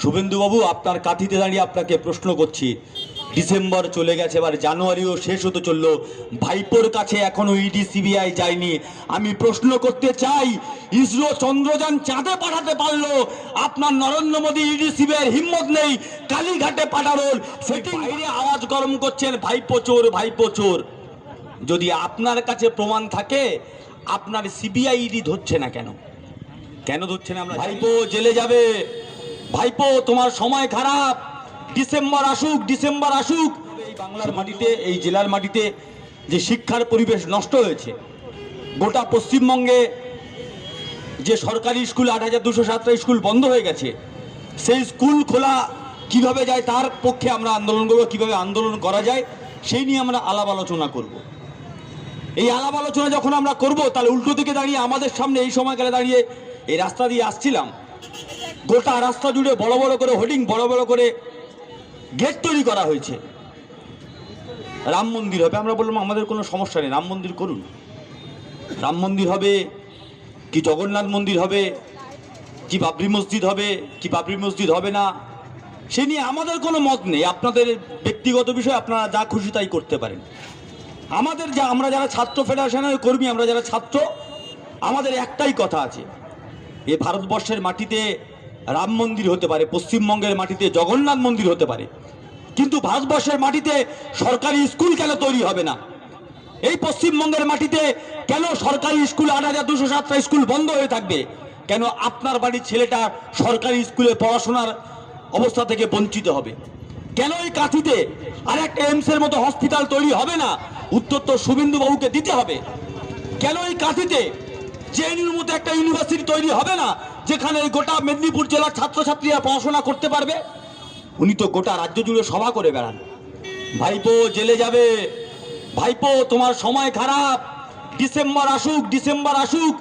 শুভেন্দুবাবু আপনার কাঠিতে দাঁড়িয়ে আপনাকে প্রশ্ন করছি। ডিসেম্বর চলে গেছে এবার জানুয়ারিও শেষ হতে চলল। ভাইপোর কাছে এখনও ইডি সিবিআই যায়নি। আমি প্রশ্ন করতে চাই ইসরো চন্দ্রযান চাঁদে পাঠাতে পারল? আপনার নরেন্দ্র মোদী ইডি সিবিআই হিম্মত নেই কালীঘাটে পাঠানোর। সেটি বাইরে আওয়াজ গরম করছেন ভাইপো চোর ভাইপো চোর। যদি আপনার কাছে প্রমাণ থাকে আপনার সিবিআই ইডি ধরছে না কেন? কেন ধরছে না আমরা ভাইপো জেলে যাবে। ভাইপো, তোমার সময় খারাপ। ডিসেম্বর আসুক ডিসেম্বর আসুক। এই বাংলার মাটিতে, এই জেলার মাটিতে যে শিক্ষার পরিবেশ নষ্ট হয়েছে, গোটা পশ্চিমবঙ্গে যে সরকারি স্কুল, আট হাজার দুশো সাতটা স্কুল বন্ধ হয়ে গেছে, সেই স্কুল খোলা কীভাবে যায়, তার পক্ষে আমরা আন্দোলন করব, কীভাবে আন্দোলন করা যায়, সেই নিয়ে আমরা আলাপ আলোচনা করব। এই আলাপ আলোচনা যখন আমরা করব, তাহলে উল্টো দিকে দাঁড়িয়ে আমাদের সামনে এই সময়কালে দাঁড়িয়ে এই রাস্তা দিয়ে আসছিলাম। গোটা রাস্তা জুড়ে বড় বড় করে হোর্ডিং, বড় বড় করে গেট তৈরি করা হয়েছে। রাম মন্দির হবে, আমরা বললাম আমাদের কোনো সমস্যা নেই, রাম মন্দির করুন। রাম মন্দির হবে, কি জগন্নাথ মন্দির হবে, কি বাবরি মসজিদ হবে, কি বাবরি মসজিদ হবে না, সে নিয়ে আমাদের কোনো মত নেই। আপনাদের ব্যক্তিগত বিষয় আপনারা যা খুশি তাই করতে পারেন। আমাদের যা, আমরা যারা ছাত্র ফেডারেশনের কর্মী, আমরা যারা ছাত্র, আমাদের একটাই কথা আছে, এ ভারতবর্ষের মাটিতে রাম মন্দির হতে পারে, পশ্চিমবঙ্গের মাটিতে জগন্নাথ মন্দির হতে পারে। কিন্তু ভারতবর্ষের মাটিতে সরকারি স্কুল কেন তৈরি হবে না? এই পশ্চিমবঙ্গের মাটিতে কেন সরকারি স্কুল আট হাজার দুশো সাতটা স্কুল বন্ধ হয়ে থাকবে? কেন আপনার বাড়ির ছেলেটা সরকারি স্কুলে পড়াশোনার অবস্থা থেকে বঞ্চিত হবে? কেন এই কাঁথিতে আর একটা এমসের মতো হসপিটাল তৈরি হবে না? উত্তর তো শুভেন্দু বাবুকে দিতে হবে। কেন এই কাঁথিতে? জেএনইউর মতো একটা ইউনিভার্সিটি তৈরি হবে না? যেখানে গোটা মেদিনীপুর জেলার ছাত্রছাত্রীরা পড়াশোনা করতে পারবে, উনি তো গোটা রাজ্য জুড়ে সভা করে বেড়ান। ভাইপো জেলে যাবে। ভাইপো, তোমার সময় খারাপ। ডিসেম্বর আসুক ডিসেম্বর আসুক।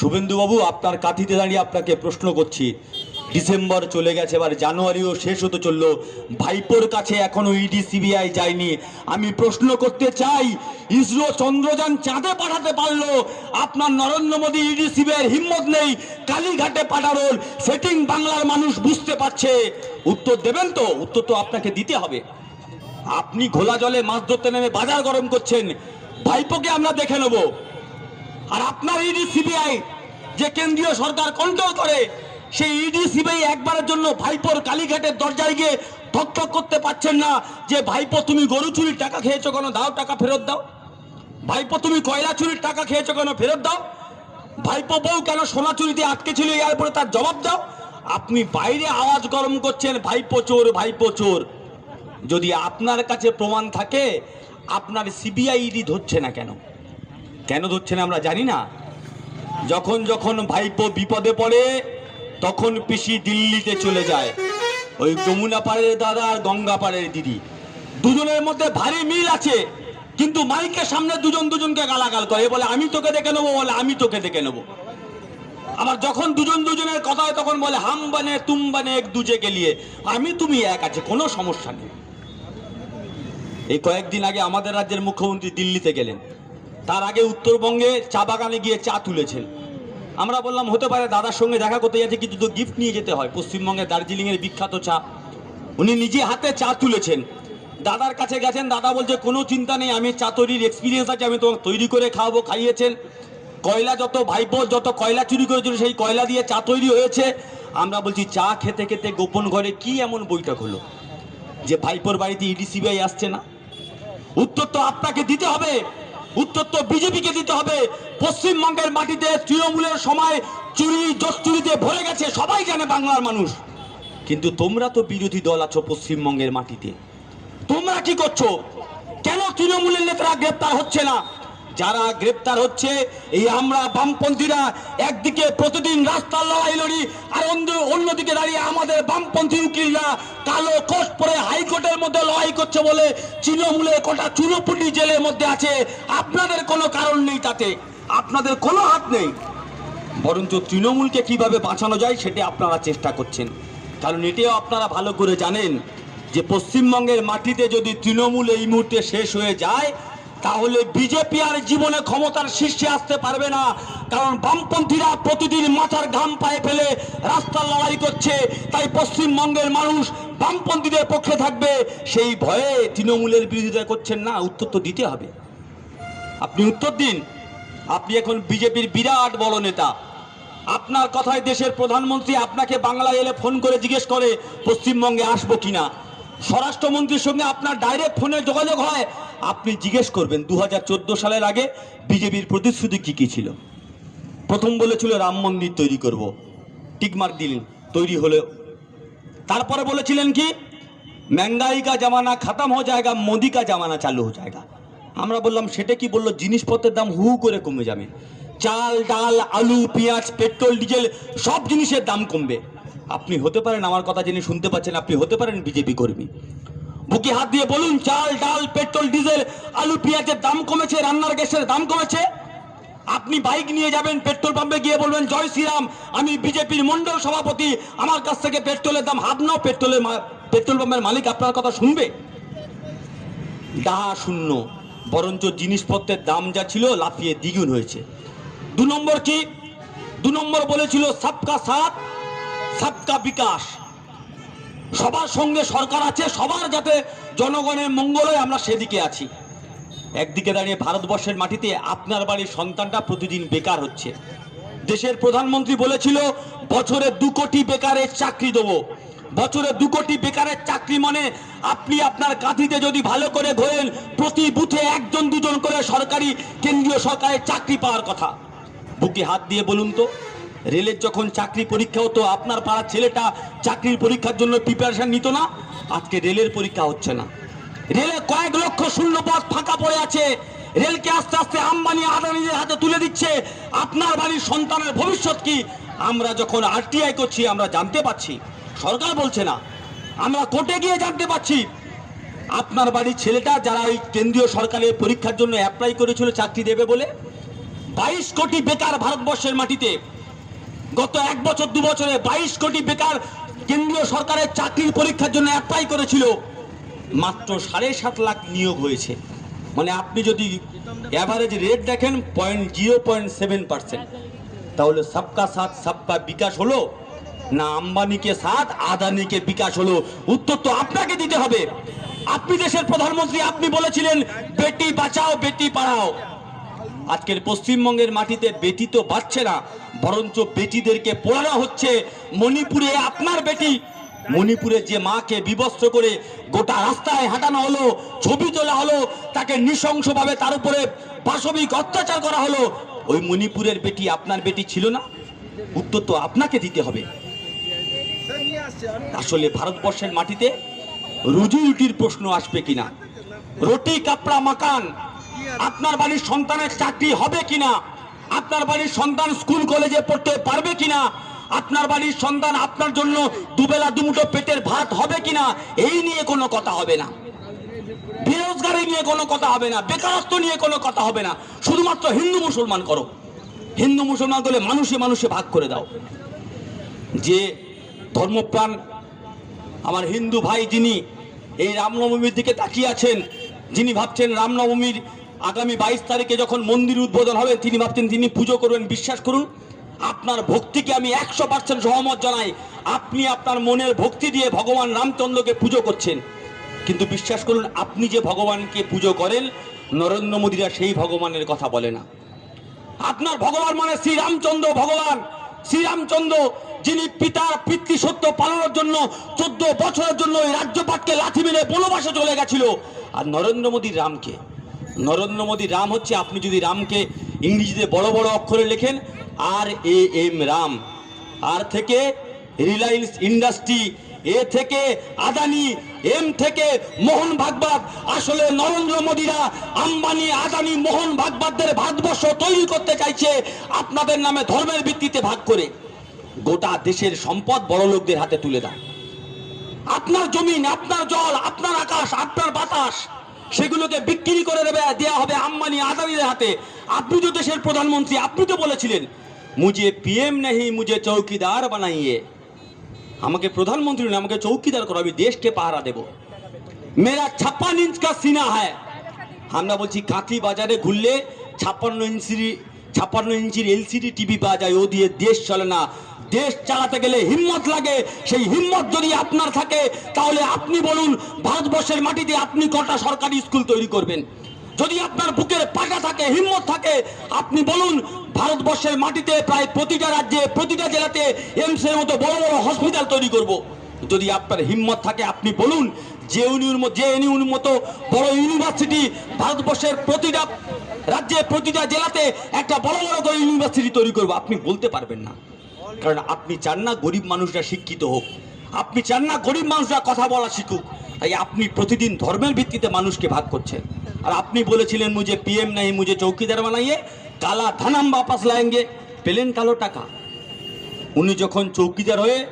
শুভেন্দুবাবু, আপনার কাঠিতে দাঁড়িয়ে আপনাকে প্রশ্ন করছি। ডিসেম্বর চলে গেছে, এবার জানুয়ারিও শেষ হতে চলল। ভাইপোর কাছে এখনও ইডি, সিবিআই যায়নি। আমি প্রশ্ন করতে চাই, ইসরো চন্দ্রযান চাঁদে পাঠাতে পারল? আপনার নরেন্দ্র মোদী ইডি সিবিআই হিম্মত নেই, কালীঘাটে পাঠানোর। সেটিং বাংলার মানুষ বুঝতে পারছে। উত্তর দেবেন তো? উত্তর তো আপনাকে দিতে হবে। আপনি ঘোলা জলে মাছ ধরতে নেমে বাজার গরম করছেন। ভাইপোকে আমরা দেখে নেব। আর আপনার ইডি, সিবিআই, যে কেন্দ্রীয় সরকার কন্ট্রোল করে সেই ইডি সিবিআই একবারের জন্য ভাইপোর কালীঘাটের দরজায় গিয়ে ঠকঠক করতে পারছেন না যে, ভাইপো, তুমি গরু চুরির টাকা খেয়েছো কেন? দাও টাকা ফেরত দাও। ভাইপো, তুমি কয়লা চুরির টাকা খেয়েছো কেন? ফেরত দাও। ভাইপো বউ কেন সোনা চুরিতে আটকে ছিল এরপরে তার জবাব দাও। আপনি বাইরে আওয়াজ গরম করছেন, ভাইপো চোর ভাইপো চোর। যদি আপনার কাছে প্রমাণ থাকে, আপনার সিবিআই ইডি ধরছে না কেন? কেন ধরছে না আমরা জানি না। যখন যখন ভাইপো বিপদে পড়ে তখন পিসি দিল্লিতে চলে যায়। ওই যমুনা পাড়ের দাদা আর গঙ্গা পাড়ের দিদি। দুজনের মধ্যে ভারী মিল আছে, কিন্তু মাইকের সামনে দুজন দুজনকে গালাগাল করে। বলে, আমি তোকে দেখে নেব, বলে, আমি তোকে দেখে নেব। আবার যখন দুজন দুজনের কথা হয় তখন বলে, হাম বানে, তুম বানে, এক দুজে গেলিয়ে আমি তুমি এক আছে, কোনো সমস্যা নেই। এই কয়েকদিন আগে আমাদের রাজ্যের মুখ্যমন্ত্রী দিল্লিতে গেলেন। তার আগে উত্তরবঙ্গে চা বাগানে গিয়ে চা তুলেছেন। আমরা বললাম, হতে পারে দাদার সঙ্গে দেখা করতে যাচ্ছে, কিন্তু তো গিফট নিয়ে যেতে হয়। পশ্চিমবঙ্গের দার্জিলিংয়ের বিখ্যাত চা। উনি নিজে হাতে চা তুলেছেন। দাদার কাছে গেছেন, দাদা বলছে, কোনো চিন্তা নেই, আমি চা তৈরির এক্সপিরিয়েন্স আছে, আমি তোমাকে তৈরি করে খাওয়াবো। খাইয়েছেন। কয়লা যত ভাইপো যত কয়লা চুরি করেছিল, সেই কয়লা দিয়ে চা তৈরি হয়েছে। আমরা বলছি, চা খেতে খেতে গোপন ঘরে কি এমন বৈঠক হলো? যে ভাইপোর বাড়িতে ইডি, সিবিআই আসছে না। উত্তর তো আপনাকে দিতে হবে। উত্তর তো বিজেপিকে দিতে হবে। পশ্চিমবঙ্গের মাটিতে তৃণমূলের সময় চুরি জস্তুরিতে ভরে গেছে। সবাই জানে বাংলার মানুষ। কিন্তু তোমরা তো বিরোধী দল আছো পশ্চিমবঙ্গের মাটিতে। তোমরা কি করছ? কেন তৃণমূলের নেতারা গ্রেপ্তার হচ্ছে না? যারা গ্রেপ্তার হচ্ছে, এই আমরা বামপন্থীরা একদিকে প্রতিদিন রাস্তার লড়াই লড়ি, আর অন্যদিকে দাঁড়িয়ে আমাদের বামপন্থী উকিলরা কালো কোষ পরে হাইকোর্টের মধ্যে লড়াই করছে বলে তৃণমূলের কটা চুনোপুটি জেলের মধ্যে আছে। আপনাদের কোনো কারণ নেই তাতে। আপনাদের কোনো হাত নেই। বরঞ্চ তৃণমূলকে কীভাবে বাঁচানো যায় সেটা আপনারা চেষ্টা করছেন। কারণ এটিও আপনারা ভালো করে জানেন যে পশ্চিমবঙ্গের মাটিতে যদি তৃণমূল এই মুহূর্তে শেষ হয়ে যায় তাহলে বিজেপি আর জীবনে ক্ষমতার শীর্ষে আসতে পারবে না। কারণ বামপন্থীরা প্রতিদিন মাথার ঘাম পায়ে ফেলে রাস্তার লড়াই করছে। তাই পশ্চিমবঙ্গের মানুষ বামপন্থীদের পক্ষে থাকবে। সেই ভয়ে তৃণমূলের বিরোধিতা করছেন না। উত্তর তো দিতে হবে। আপনি উত্তর দিন। আপনি এখন বিজেপির বিরাট বড় নেতা। আপনার কথায় দেশের প্রধানমন্ত্রী আপনাকে বাংলায় এলে ফোন করে জিজ্ঞেস করে, পশ্চিমবঙ্গে আসব কিনা? স্বরাষ্ট্রমন্ত্রীর সঙ্গে আপনার ডাইরেক্ট ফোনে যোগাযোগ হয়। আপনি জিজ্ঞেস করবেন দু হাজার চোদ্দ সালের আগে বিজেপির প্রতিশ্রুতি কী কী ছিল? প্রথম বলেছিল রাম মন্দির তৈরি করব। টিকমার্ক দিলেন, তৈরি হলেও তারপরে বলেছিলেন কি? ম্যাঙ্গাই কা জামানা খাতাম হয়ে যায়গা মোদি কা জামানা চালু হয়ে যায়গা আমরা বললাম, সেটা কি বলল? জিনিসপত্রের দাম হু করে কমে যাবে। চাল, ডাল, আলু, পেঁয়াজ, পেট্রোল, ডিজেল, সব জিনিসের দাম কমবে। আপনি হতে পারেন, আমার কথা যিনি শুনতে পাচ্ছেন, আপনি হতে পারেন বিজেপি কর্মী। বুকে হাত দিয়ে বলুন, চাল, ডাল, পেট্রোল, ডিজেল, আলু, পেঁয়াজের দাম কমেছে, রান্নার গ্যাসের দাম কমেছে? আপনি বাইক নিয়ে যাবেন, পেট্রোল পাম্পে গিয়ে বলবেন, জয় শ্রীরাম, আমি বিজেপির মন্ডল সভাপতি, আমার কাছ থেকে পেট্রোলের দাম হাত নাও, পেট্রোলের পেট্রোল পাম্পের মালিক আপনার কথা শুনবে? ডাহা শূন্য, বরঞ্চ জিনিসপত্রের দাম যা ছিল লাফিয়ে দ্বিগুণ হয়েছে। দু নম্বর কি? দু নম্বর বলেছিল, সবকা সাথ, সবকা বিকাশ। সবার সঙ্গে সরকার আছে, সবার যাতে জনগণের মঙ্গল হয় আমরা সেদিকে আছি। একদিকে দাঁড়িয়ে ভারতবর্ষের মাটিতে আপনার বাড়ির সন্তানটা প্রতিদিন বেকার হচ্ছে। দেশের প্রধানমন্ত্রী বলেছিল, বছরে দু কোটি বেকারের চাকরি দেবো। বছরে দু কোটি বেকারের চাকরি মানে আপনি আপনার কাঁথিতে যদি ভালো করে ঘোরেন, প্রতি বুথে একজন দুজন করে সরকারি, কেন্দ্রীয় সরকারের চাকরি পাওয়ার কথা। বুকে হাত দিয়ে বলুন তো। রেলের যখন চাকরি পরীক্ষা হতো, আপনার পাড়ার ছেলেটা চাকরির পরীক্ষার জন্য প্রিপারেশন নিত না, আজকে রেলের পরীক্ষা হচ্ছে না। রেলে কয়েক লক্ষ শূন্য পদ ফাঁকা পড়ে আছে। রেলকে আস্তে আস্তে আম্বানি আদানিদের হাতে তুলে দিচ্ছে। আপনার বাড়ির সন্তানের ভবিষ্যৎ কি? আমরা যখন আরটিআই করছি, আমরা জানতে পাচ্ছি সরকার বলছে না, আমরা কোর্টে গিয়ে জানতে পাচ্ছি আপনার বাড়ির ছেলেটা যারা ওই কেন্দ্রীয় সরকারের পরীক্ষার জন্য অ্যাপ্লাই করেছিল, চাকরি দেবে বলে, বাইশ কোটি বেকার ভারতবর্ষের মাটিতে গত এক বছর, দু বছরে বাইশ কোটি বেকার কেন্দ্রীয় সরকারের চাকরির পরীক্ষার জন্য অ্যাপ্লাই করেছিল। মাত্র সাড়ে সাত লাখ নিয়োগ হয়েছে। মানে আপনি যদি অ্যাভারেজ রেট দেখেন point zero point seven percent তাহলে সবকা সাথ, সবকা বিকাশ হলো? না আম্বানিকে সাথ, আদানিকে বিকাশ হলো? উত্তর তো আপনাকে দিতে হবে। আপনি দেশের প্রধানমন্ত্রী, আপনি বলেছিলেন, বেটি বাঁচাও, বেটি পাড়াও। আজকের পশ্চিমবঙ্গের মাটিতে বেটি তো বাড়ছে না। বরঞ্চ বেটিদেরকে পোড়ানো হচ্ছে। মণিপুরে আপনার বেটি। মণিপুরে যে মাকে বিবস্ত্র করে গোটা রাস্তায় হাঁটানো হলো, ছবি তোলা হলো, তাকে নৃশংসভাবে তার উপরে পাশবিক অত্যাচার করা হলো। ওই মণিপুরের বেটি, আপনার বেটি ছিল না? উত্তর তো আপনাকে দিতে হবে। আসলে ভারতবর্ষের মাটিতে রুজি রুটির প্রশ্ন আসবে কিনা? রুটি, কাপড়া, মাকান, আপনার বাড়ির সন্তানের চাকরি হবে কিনা? আপনার বাড়ির সন্তান স্কুল, কলেজে পড়তে পারবে কিনা? আপনার বাড়ির সন্তান আপনার জন্য দুবেলা দুমুঠো পেটের ভাত হবে কিনা? এই নিয়ে কোনো কথা হবে না। বেরোজগারি নিয়ে কোনো কথা হবে না। বেকারত্ব নিয়ে কোনো কথা হবে না। শুধুমাত্র হিন্দু মুসলমান করো। হিন্দু মুসলমান করলে মানুষে মানুষে ভাগ করে দাও। যে ধর্মপ্রাণ আমার হিন্দু ভাই যিনি এই রামনবমীর দিকে তাকিয়ে আছেন, যিনি ভাবছেন রামনবমীর আগামী বাইশ তারিখে যখন মন্দির উদ্বোধন হবে, তিনি ভাবছেন তিনি পুজো করবেন, বিশ্বাস করুন, আপনার ভক্তিকে আমি একশো পার্সেন্ট সহমত জানাই। আপনি আপনার মনের ভক্তি দিয়ে ভগবান রামচন্দ্রকে পুজো করছেন। কিন্তু বিশ্বাস করুন, আপনি যে ভগবানকে পুজো করেন, নরেন্দ্র মোদীরা সেই ভগবানের কথা বলে না। আপনার ভগবান মানে শ্রীরামচন্দ্র ভগবান। শ্রীরামচন্দ্র যিনি পিতার পিতৃ সত্য পালনের জন্য চোদ্দ বছরের জন্য এই রাজ্যপাটকে লাথি মেরে বনবাসে চলে গেছিল। আর নরেন্দ্র মোদী রামকে নরেন্দ্র মোদী রাম হচ্ছে, আপনি যদি রামকে ইংরেজিতে বড় বড় অক্ষরে লেখেন, আর এ এম রাম। আর থেকে রিলায়েন্স ইন্ডাস্ট্রি, এ থেকে আদানি, এম থেকে মোহন ভাগবত। আসলে নরেন্দ্র মোদীরা আম্বানি, আদানি, মোহন ভাগবতদের ভারতবর্ষ তৈরি করতে চাইছে, আপনাদের নামে ধর্মের ভিত্তিতে ভাগ করে। গোটা দেশের সম্পদ বড় লোকদের হাতে তুলে দাও। আপনার জমিন, আপনার জল, আপনার আকাশ, আপনার বাতাস সেগুলোকে বিক্রি করে দেবে দেওয়া হবে আম্মানি আদানিদের হাতে। আপনি তো দেশের প্রধানমন্ত্রী, আপনি তো বলেছিলেন মুজে পিএম নেহি মুজে চৌকিদার বানাইয়ে। আমাকে প্রধানমন্ত্রী নেই আমাকে চৌকিদার করো আমি দেশকে পাহারা দেব। মেরা ছাপ্পান ইঞ্চ কা সিনা হ্যায়। আমরা বলছি কাঁথি বাজারে ঘুরলে ছাপ্পান্ন ইঞ্চি, ছাপ্পান্ন ইঞ্চির এলসিডি টিভি পাওয়া যায়, ও দিয়ে দেশ চলে না। দেশ চালাতে গেলে হিম্মত লাগে, সেই হিম্মত যদি আপনার থাকে, তাহলে আপনি বলুন, ভারতবর্ষের মাটিতে আপনি কটা সরকারি স্কুল তৈরি করবেন? যদি আপনার বুকের পাটা থাকে, হিম্মত থাকে, আপনি বলুন, ভারতবর্ষের মাটিতে প্রায় প্রতিটা রাজ্যে, প্রতিটা জেলাতে এমসের মতো বড় বড় হসপিটাল তৈরি করব। যদি আপনার হিম্মত থাকে, আপনি বলুন যে ইউনির যে ইউনির মতো বড় ইউনিভার্সিটি ভারতবর্ষের প্রতিটা রাজ্যে, প্রতিটা জেলাতে একটা বড় বড় করে ইউনিভার্সিটি তৈরি করব। আপনি বলতে পারবেন না। কারণ আপনি চান না গরিব মানুষরা শিক্ষিত হোক। আপনি চান না গরিব মানুষরা কথা বলা শিখুক। তাই আপনি প্রতিদিন ধর্মের ভিত্তিতে মানুষকে ভাগ করছেন। আর আপনি বলেছিলেন মুঝে পিএম নাই মুজে চৌকিদার বানাইয়ে, কালা ধানাম বাপাস লায়েঙ্গে। পেলেন কালো টাকা। উনি যখন চৌকিদার হয়ে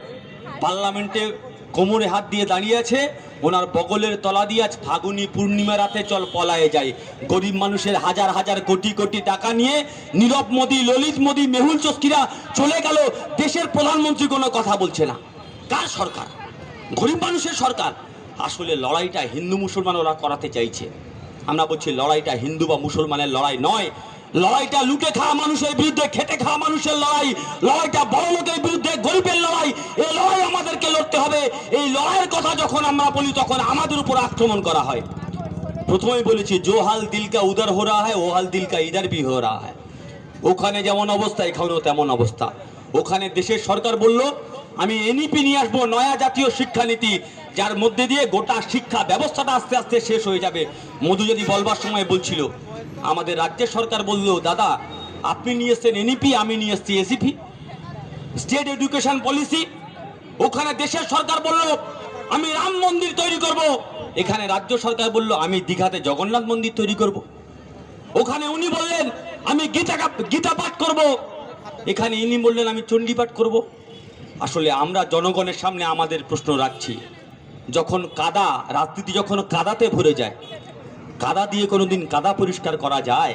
পার্লামেন্টে কোমরে হাত দিয়ে দাঁড়িয়ে আছে ওনার বগলের তলা দিয়ে আজ ফাগুনি পূর্ণিমা রাতে চল পলায়ে যায়। গরিব মানুষের হাজার হাজার কোটি কোটি টাকা নিয়ে নীরব মোদী, ললিত মোদী, মেহুল চস্কিরা চলে গেল। দেশের প্রধানমন্ত্রী কোনো কথা বলছে না। কার সরকার? গরিব মানুষের সরকার। আসলে লড়াইটা হিন্দু মুসলমান ওরা করাতে চাইছে। আমরা বলছি লড়াইটা হিন্দু বা মুসলমানের লড়াই নয়। লড়াইটা লুটে খাওয়া মানুষের বিরুদ্ধে, খেটে খাওয়া মানুষের লড়াই, লড়াইটা বড় লোকের বিরুদ্ধে, গরিবের লড়াই এই লড়াই আমাদেরকে লড়তে হবে। এই লড়াইয়ের কথা যখন আমরা বলি, তখন আমাদের উপর আক্রমণ করা হয়। প্রথমেই বলেছি, জো হাল দিলকা উদার হো রা হ্যায়, ও হাল দিল কা ইধার ভি হো রা হ্যায়। ওখানে যেমন অবস্থা, এখানেও তেমন অবস্থা। ওখানে দেশের সরকার বলল, আমি এনইপি নিয়ে আসব, নয়া জাতীয় শিক্ষানীতি যার মধ্যে দিয়ে গোটা শিক্ষা ব্যবস্থাটা আস্তে আস্তে শেষ হয়ে যাবে। মধু যদি বলবার সময় বলছিল আমাদের রাজ্যের সরকার বলল, দাদা, আপনি নিয়ে এসছেন এনইপি আমি নিয়ে এসছি এসিপি স্টেট এডুকেশন পলিসি ওখানে দেশের সরকার বলল, আমি রাম মন্দির তৈরি করব। এখানে রাজ্য সরকার বলল, আমি দীঘাতে জগন্নাথ মন্দির তৈরি করব। ওখানে উনি বললেন, আমি গীতা গীতা পাঠ করব। এখানে ইনি বললেন, আমি চণ্ডী পাঠ করব। আসলে আমরা জনগণের সামনে আমাদের প্রশ্ন রাখছি, যখন কাদা, রাজনীতি যখন কাদাতে ভরে যায় কাদা দিয়ে কোনোদিন কাদা পরিষ্কার করা যায়?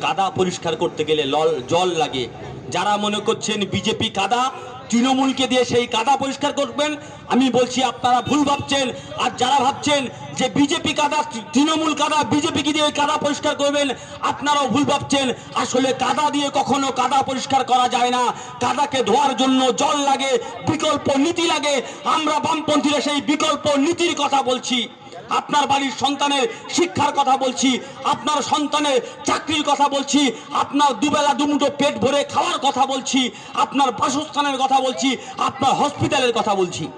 কাদা পরিষ্কার করতে গেলে লল জল লাগে। যারা মনে করছেন বিজেপি কাদা, তৃণমূলকে দিয়ে সেই কাদা পরিষ্কার করবেন, আমি বলছি আপনারা ভুল ভাবছেন। আর যারা ভাবছেন যে বিজেপি কাদা, তৃণমূল কাদা, বিজেপিকে দিয়ে কাদা পরিষ্কার করবেন, আপনারাও ভুল ভাবছেন। আসলে কাদা দিয়ে কখনো কাদা পরিষ্কার করা যায় না। কাদাকে ধোয়ার জন্য জল লাগে, বিকল্প নীতি লাগে। আমরা বামপন্থীরা সেই বিকল্প নীতির কথা বলছি। আপনার বাড়ির সন্তানের শিক্ষার কথা বলছি, আপনার সন্তানের চাকরির কথা বলছি, আপনার দুবেলা দুমুঠো পেট ভরে খাওয়ার কথা বলছি, আপনার বাসস্থানের কথা বলছি, আপনার হসপিটালের কথা বলছি।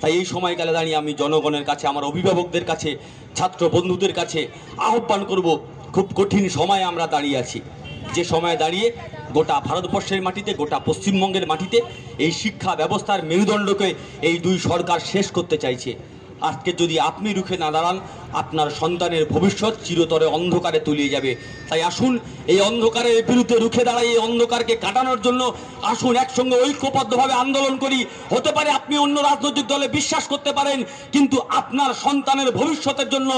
তাই এই সময়কালে দাঁড়িয়ে আমি জনগণের কাছে, আমার অভিভাবকদের কাছে, ছাত্র বন্ধুদের কাছে আহ্বান করব, খুব কঠিন সময়ে আমরা দাঁড়িয়ে আছি। যে সময়ে দাঁড়িয়ে গোটা ভারতবর্ষের মাটিতে, গোটা পশ্চিমবঙ্গের মাটিতে এই শিক্ষা ব্যবস্থার মেরুদণ্ডকে এই দুই সরকার শেষ করতে চাইছে। আজকে যদি আপনি রুখে না দাঁড়ান, আপনার সন্তানের ভবিষ্যৎ চিরতরে অন্ধকারে তলিয়ে যাবে। তাই আসুন, এই অন্ধকারের বিরুদ্ধে রুখে দাঁড়াই, এই অন্ধকারকে কাটানোর জন্য আসুন, একসঙ্গে ঐক্যবদ্ধভাবে আন্দোলন করি। হতে পারে আপনি অন্য রাজনৈতিক দলে বিশ্বাস করতে পারেন, কিন্তু আপনার সন্তানের ভবিষ্যতের জন্য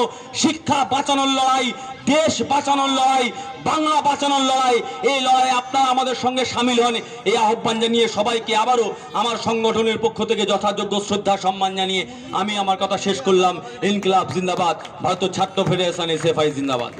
শিক্ষা বাঁচানোর লড়াই, দেশ বাঁচানোর লড়াই, বাংলা বাঁচানোর লড়াই, এই লড়াই আপনারা আমাদের সঙ্গে সামিল হন। এই আহ্বান জানিয়ে সবাইকে আবারও আমার সংগঠনের পক্ষ থেকে যথাযোগ্য শ্রদ্ধা, সম্মান জানিয়ে আমি আমার কথা শেষ করলাম। ইনকিলাব জিন্দাবাদ। ভারত ছাত্র ফেডারেশন এসএফআই জিন্দাবাদ।